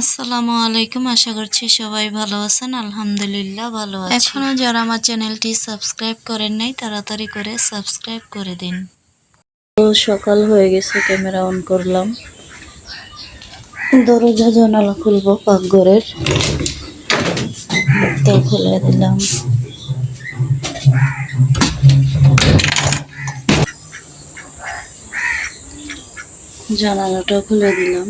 আসসালামু আলাইকুম, আশা করছি সবাই ভালো আছেন। আলহামদুলিল্লাহ ভালো আছি। এখনও যারা আমার চ্যানেলটি সাবস্ক্রাইব করেন নাই, তাড়াতাড়ি করে সাবস্ক্রাইব করে দিন। সকাল হয়ে গেছে, ক্যামেরা অন করলাম। দরজা জানালা খুলবো পাকঘরের। তো খুলে দিলাম। জানালাটা খুলে দিলাম।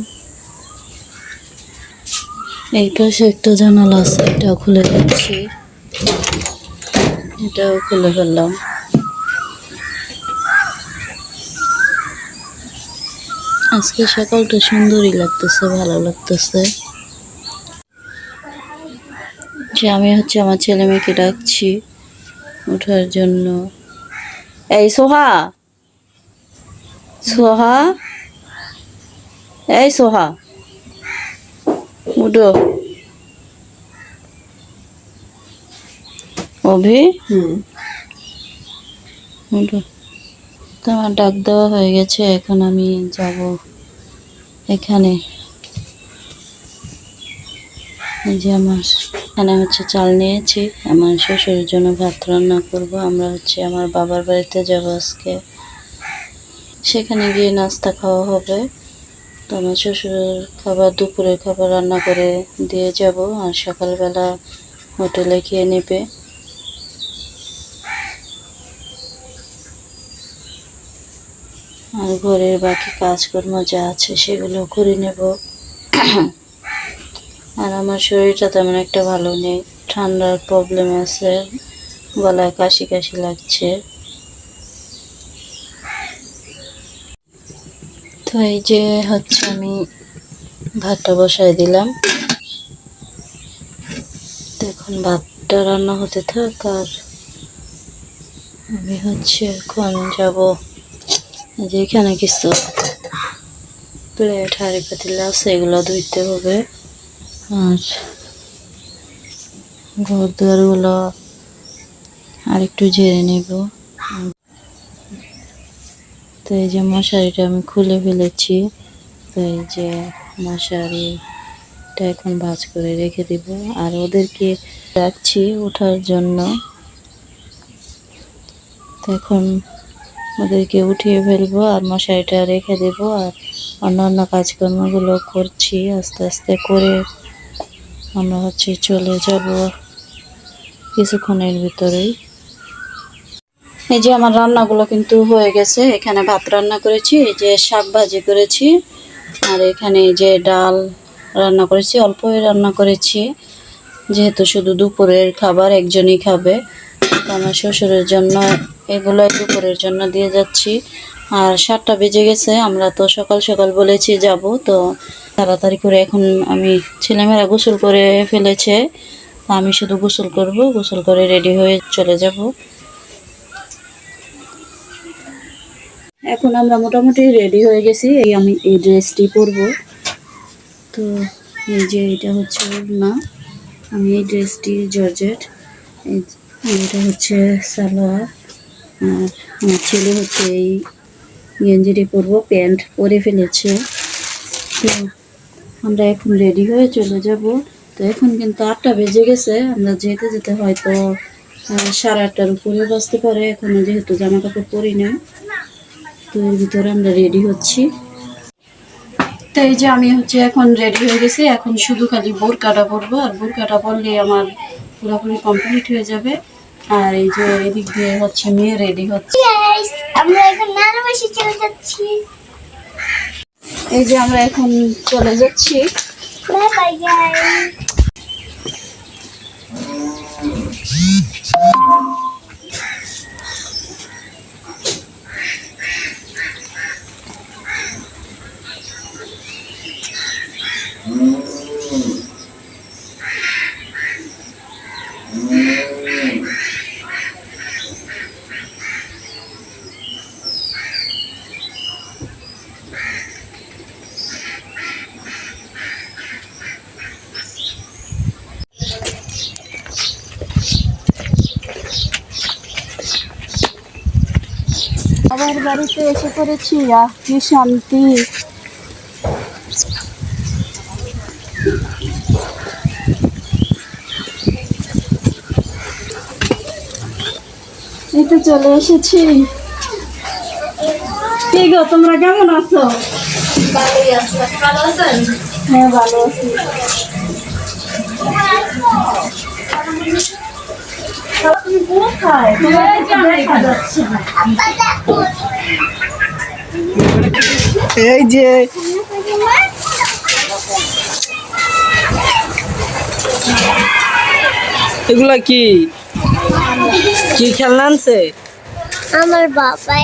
এই পাশে একটা জানালা আছে, এটাও খুলে দিচ্ছি এটাও খুলে ফেললাম। আজকে সকালটা সুন্দরই লাগতেছে, ভালো লাগতেছে। যে আমি হচ্ছে আমার ছেলে মেয়েকে ডাকছি ওঠার জন্য। এই সোহা! সোহা! এই সোহা! উঠো অভি উঠো তো আমার ডাক দেওয়া হয়ে গেছে এখন আমি যাব এখানে। এই যে আমার এখানে হচ্ছে চাল নিয়েছি আমার শ্বশুরের জন্য ভাত রান্না করব আমরা হচ্ছে আমার বাবার বাড়িতে যাব আজকে। সেখানে গিয়ে নাস্তা খাওয়া হবে। আমার শ্বশুরের খাবার, দুপুরের খাবার রান্না করে দিয়ে যাব আর সকালবেলা হোটেলে খেয়ে নেবে। আর ঘরের বাকি কাজকর্ম যা আছে সেগুলো করে নেব। আর আমার শরীরটা তেমন একটা ভালো নেই, ঠান্ডার প্রবলেম আছে, গলায় কাশি কাশি লাগছে। তো এই যে হচ্ছে আমি ভাতটা বসায় দিলাম। এখন ভাতটা রান্না হতে থাক আর আমি হচ্ছে এখন যাব এই যে এখানে কিছু প্লেট হাঁড়ি, পাতিলা আছে, এগুলো ধুইতে হবে। আর ঘর দুয়ারগুলো আর একটু ঝেড়ে নেব। তো এই যে মশারিটা আমি খুলে ফেলেছি, তো এই যে মশারিটা এখন ভাজ করে রেখে দিব। আর ওদেরকে রাখছি ওঠার জন্য। এখন ওদেরকে উঠিয়ে ফেলব আর মশারিটা রেখে দেব। আর অন্যান্য কাজকর্মগুলো করছি, আস্তে আস্তে করে আমরা হচ্ছে চলে যাব কিছুক্ষণের ভিতরেই। এই যে আমার রান্নাগুলো কিন্তু হয়ে গেছে। এখানে ভাত রান্না করেছি, এই যে শাক ভাজি করেছি, আর এখানে যে ডাল রান্না করেছি, অল্পই রান্না করেছি। যেহেতু শুধু দুপুরের খাবার, একজনই খাবে। আমার শ্বশুরের জন্য এগুলোই দুপুরের জন্য দিয়ে যাচ্ছি। আর সাতটা বেজে গেছে, আমরা তো সকাল সকাল বলেছি যাব, তো তাড়াতাড়ি করে এখন আমি ছেলেমেয়েরা গোসল করে ফেলেছে। আমি শুধু গোসল করব, গোসল করে রেডি হয়ে চলে যাব। এখন আমরা মোটামুটি রেডি হয়ে গেছি। এই আমি এই ড্রেসটি পরব। তো এই যে এটা হচ্ছে না আমি এই ড্রেসটি জর্জেট। এটা হচ্ছে সালোয়ার। আর আমার ছেলে হচ্ছে এই গেঞ্জিটি পরবো, প্যান্ট পরে ফেলেছে। তো আমরা এখন রেডি হয়ে চলে যাব। তো এখন কিন্তু আটটা বেজে গেছে। আমরা যেতে যেতে হয়তো সাড়ে আটটার উপরে বাজতে পারে। এখনও যেহেতু জামা কাপড় পরি না তো এর ভিতরে আমরা রেডি হচ্ছি। তো এই যে আমি হচ্ছে এখন রেডি হয়ে গেছি এখন শুধু খালি বোরকাটা পরবো আর বোরকাটা পরলে আমার পুরোপুরি কমপ্লিট হয়ে যাবে। আর এই যে এদিক দিয়ে হচ্ছে মেয়ে রেডি হচ্ছে। আমরা এখন নানা চলে যাচ্ছি। এই যে আমরা এখন চলে যাচ্ছি। বাই বাই বাবার বাড়িতে এসে পড়েছি আহ কি শান্তি। এই তো চলে এসেছি। কি গো তোমরা কেমন আছো? হ্যাঁ ভালো আছি। তুমি কোথায়। এই যে এগুলা কি? কি খেলনা আনছে? আমার বাবা।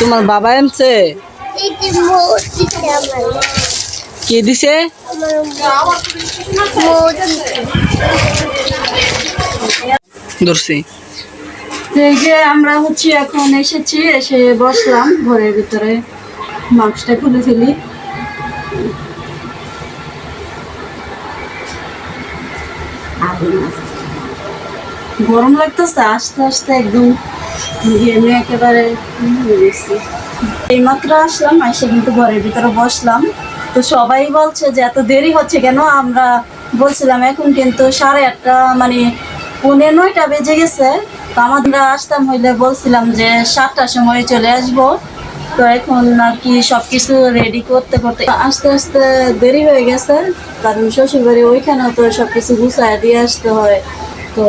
তোমার বাবা আনছে কি দিছে? আমার ধরছি। এই যে আমরা হচ্ছে এখন এসেছি, এসে বসলাম ঘরের ভিতরে। মাস্কটা খুলে ফেলি। গরম লাগতেছে, আস্তে আস্তে একদম ঘেমে একেবারে এইমাত্র আসলাম, এসে কিন্তু ঘরের ভিতরে বসলাম। তো সবাই বলছে যে এত দেরি হচ্ছে কেন? আমরা বলছিলাম এখন কিন্তু সাড়ে আটটা মানে পৌনে নয়টা বেজে গেছে। তো আমাদের আসতাম হইলে বলছিলাম যে সাতটার সময় চলে আসব। তো এখন আর কি সব কিছু রেডি করতে করতে আস্তে আস্তে দেরি হয়ে গেছে। কারণ শ্বশুরবাড়ি ওইখানেও তো সব কিছু গুছায় দিয়ে আসতে হয়। তো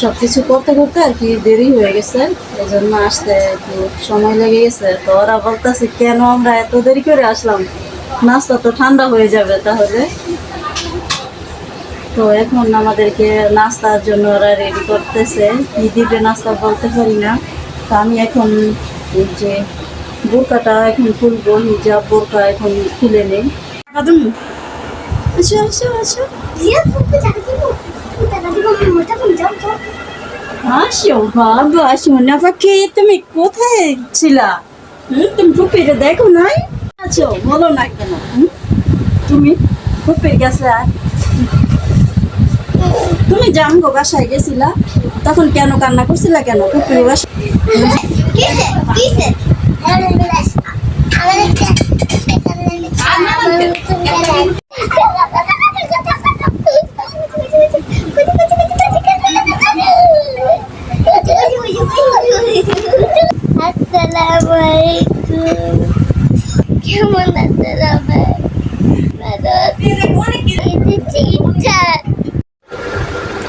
সব কিছু করতে করতে আর কি দেরি হয়ে গেছে। এই জন্য আসতে একটু সময় লেগে গেছে। তো ওরা বলতেছে, কেন আমরা এত দেরি করে আসলাম? নাস্তা তো ঠান্ডা হয়ে যাবে তাহলে। তো এখন আমাদেরকে নাস্তার জন্য ওরা রেডি করতেছে। কি দিবে নাস্তা বলতে পারি না। তো আমি এখন যে বোরকাটা এখন খুলবো হিজাব বোরকা এখন খুলে নেই। আসো বাবা আসো। না পাখি তুমি কোথায় ছিলা? হুম তুমি পুপিরে দেখো নাই? আছো বলো না কেন? তুমি পুপির কাছে তুমি জামগো বাসায় গেছিলা? তখন কেন কান্না করছিলা কেন? বাসায় আমাদের আসসালামু আলাইকুম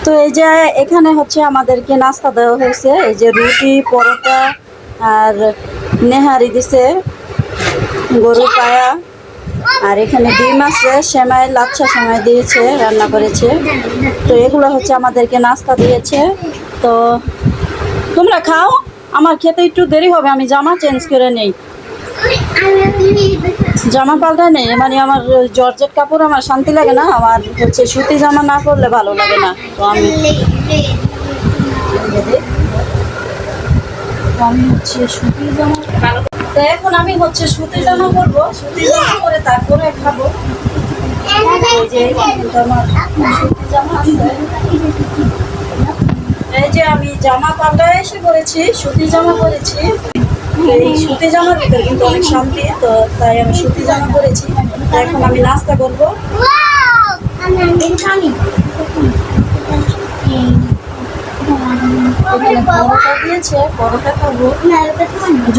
তো এই যে এখানে হচ্ছে আমাদেরকে নাস্তা দেওয়া হয়েছে। এই যে রুটি, পরোটা আর নেহারি দিছে, গরুর পায়া। আর এখানে ডিম আছে, সেমাই, লাচ্ছা সেমাই দিয়েছে, রান্না করেছে। তো এগুলো হচ্ছে আমাদেরকে নাস্তা দিয়েছে। তো তোমরা খাও, আমার খেতে একটু দেরি হবে, আমি জামা চেঞ্জ করে নেই। জামা পাল্টা নেই মানে আমার জর্জেট কাপড় আমার শান্তি লাগে না, আমার হচ্ছে সুতি জামা না করলে ভালো লাগে না। তো আমি হচ্ছে জামা এখন আমি হচ্ছে জামা সুতি জামা করে তারপরে খাব। এই যে আমি জামা পাল্টা এসে পড়েছি, সুতি জামা পরেছি। এই সুতি জামার ভিতরে কিন্তু অনেক শান্তি, তো তাই আমি সুতি জামা পরেছি। তো এখন আমি নাস্তা করব। পরোটা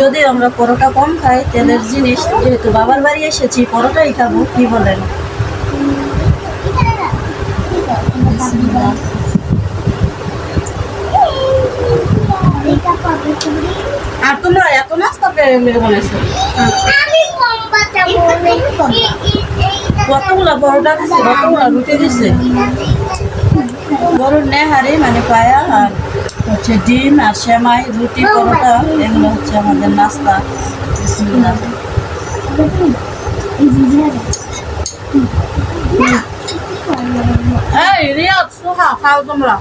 যদি আমরা পরোটা কম খাই, তেলের জিনিস, যেহেতু বাবার বাড়ি এসেছি, পরোটাই খাব, কি বলেন বিসমিল্লাহ। আর তোমরা এত নাস্তা পেরে বানাইছো কতগুলো পরোটা দিছে কতগুলো রুটি দিছে? গরুর নেহারি মানে পায়া আর হচ্ছে ডিম আর সেমাই রুটি পরোটা এগুলো হচ্ছে আমাদের নাস্তা। এই রিয়াদ সোহা খাও তোমরা।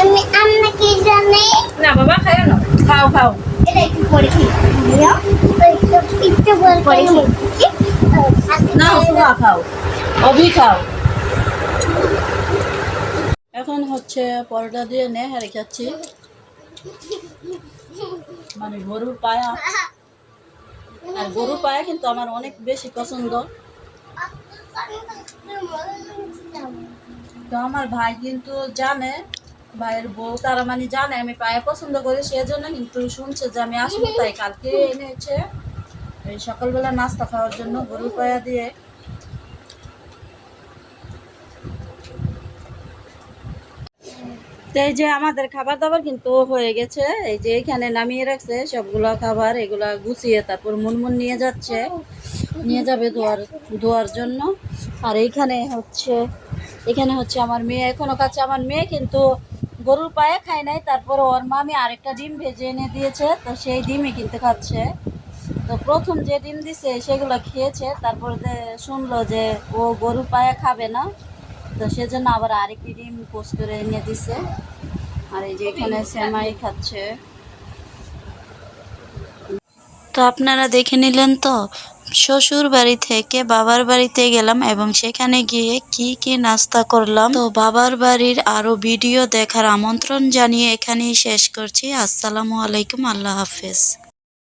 আমি আম্মা কি জানে? না বাবা খাও না। খাও খাও। একটু পরে একটু পরে না সোহা খাও। অভি খাও। এখন হচ্ছে পরোটা দিয়ে নেহারি খাচ্ছি। মানে গরুর পায়া। আর গরুর পায়া কিন্তু আমার অনেক বেশি পছন্দ। তো আমার ভাই কিন্তু জানে ভাইয়ের বউ তারা মানে জানে, আমি পায়ে পছন্দ করি, সেজন্য কিন্তু শুনছে যে আমি আসব, তাই কালকে এনেছে। এই সকালবেলা নাস্তা খাওয়ার জন্য গরুর পায়া দিয়ে। তো এই যে আমাদের খাবার দাবার কিন্তু হয়ে গেছে। এই যে এখানে নামিয়ে রাখছে সবগুলো খাবার, এগুলা গুছিয়ে তারপর মুনমুন নিয়ে যাচ্ছে। নিয়ে যাবে ধোয়ার ধোয়ার জন্য। আর এইখানে হচ্ছে, এখানে হচ্ছে আমার মেয়ে, এখনও কাছে আমার মেয়ে কিন্তু গরুর পায়ে খায় নাই, তারপর ওর মামি আরেকটা ডিম ভেজে এনে দিয়েছে, তো সেই ডিমই কিনতে খাচ্ছে। তো প্রথম যে ডিম দিছে, সেগুলো খেয়েছে, তারপর শুনলো যে ও গরুর পায়ে খাবে না, তো সেজন্য আবার আরেকটি ডিম পোস্ট করে এনে দিছে। আর এই যে এখানে সেমাই খাচ্ছে। তো আপনারা দেখে নিলেন তো, শ্বশুর বাড়ি থেকে বাবার বাড়িতে গেলাম এবং সেখানে গিয়ে কি কি নাস্তা করলাম। তো বাবার বাড়ির আরও ভিডিও দেখার আমন্ত্রণ জানিয়ে এখানেই শেষ করছি। আসসালামু আলাইকুম, আল্লাহ হাফেজ।